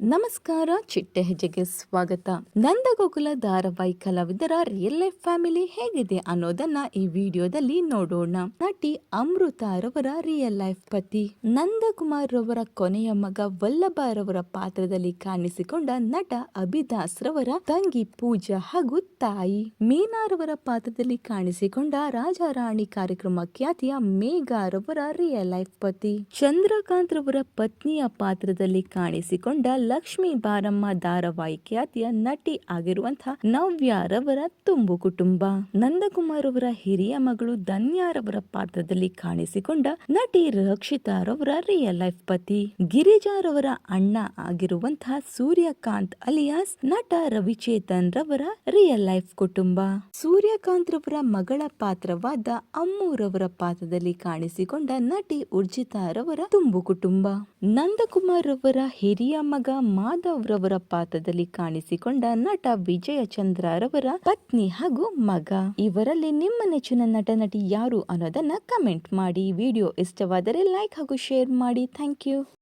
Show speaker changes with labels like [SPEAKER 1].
[SPEAKER 1] ನಮಸ್ಕಾರ ಚಿಟ್ಟೆ ಹೆಜ್ಜೆಗೆ ಸ್ವಾಗತ. ನಂದಗೋಕುಲ ಧಾರಾವಾಹಿ ಕಲಾವಿದರ ರಿಯಲ್ ಲೈಫ್ ಫ್ಯಾಮಿಲಿ ಹೇಗಿದೆ ಅನ್ನೋದನ್ನ ಈ ವಿಡಿಯೋದಲ್ಲಿ ನೋಡೋಣ. ನಟಿ ಅಮೃತ ರವರ ರಿಯಲ್ ಲೈಫ್ ಪತಿ ನಂದಕುಮಾರ್ ರವರ ಕೊನೆಯ ಮಗ ವಲ್ಲಭ ರವರ ಪಾತ್ರದಲ್ಲಿ ಕಾಣಿಸಿಕೊಂಡ ನಟ ಅಭಿದಾಸ್ ರವರ ತಂಗಿ ಪೂಜಾ ಹಾಗೂ ತಾಯಿ. ಮೀನಾ ರವರ ಪಾತ್ರದಲ್ಲಿ ಕಾಣಿಸಿಕೊಂಡ ರಾಜಾರಾಣಿ ಕಾರ್ಯಕ್ರಮ ಖ್ಯಾತಿಯ ಮೇಘಾರವರ ರಿಯಲ್ ಲೈಫ್ ಪತಿ. ಚಂದ್ರಕಾಂತ್ ರವರ ಪತ್ನಿಯ ಪಾತ್ರದಲ್ಲಿ ಕಾಣಿಸಿಕೊಂಡ ಲಕ್ಷ್ಮೀ ಬಾರಮ್ಮ ಧಾರಾವಾಹಿ ಖ್ಯಾತಿಯ ನಟಿ ಆಗಿರುವಂತಹ ನವ್ಯಾರವರ ತುಂಬು ಕುಟುಂಬ. ನಂದಕುಮಾರ್ ಅವರ ಹಿರಿಯ ಮಗಳು ಧನ್ಯಾರವರ ಪಾತ್ರದಲ್ಲಿ ಕಾಣಿಸಿಕೊಂಡ ನಟಿ ರಕ್ಷಿತಾ ರವರ ರಿಯಲ್ ಲೈಫ್ ಪತಿ. ಗಿರಿಜಾರವರ ಅಣ್ಣ ಆಗಿರುವಂತಹ ಸೂರ್ಯಕಾಂತ್ ಅಲಿಯಾಸ್ ನಟ ರವಿಚೇತನ್ ರವರ ರಿಯಲ್ ಲೈಫ್ ಕುಟುಂಬ. ಸೂರ್ಯಕಾಂತ್ ರವರ ಮಗಳ ಪಾತ್ರವಾದ ಅಮ್ಮೂರವರ ಪಾತ್ರದಲ್ಲಿ ಕಾಣಿಸಿಕೊಂಡ ನಟಿ ಉರ್ಜಿತಾ ರವರ ತುಂಬು ಕುಟುಂಬ. ನಂದಕುಮಾರ್ ರವರ ಹಿರಿಯ ಮಗ ಮಾಧವ್ ರವರ ಪಾತ್ರದಲ್ಲಿ ಕಾಣಿಸಿಕೊಂಡ ನಟ ವಿಜಯ ಚಂದ್ರ ರವರ ಪತ್ನಿ ಹಾಗೂ ಮಗ. ಇವರಲ್ಲಿ ನಿಮ್ಮ ನೆಚ್ಚಿನ ನಟ ನಟಿ ಯಾರು ಅನ್ನೋದನ್ನ ಕಮೆಂಟ್ ಮಾಡಿ. ವಿಡಿಯೋ ಇಷ್ಟವಾದರೆ ಲೈಕ್ ಹಾಗೂ ಶೇರ್ ಮಾಡಿ. Thank you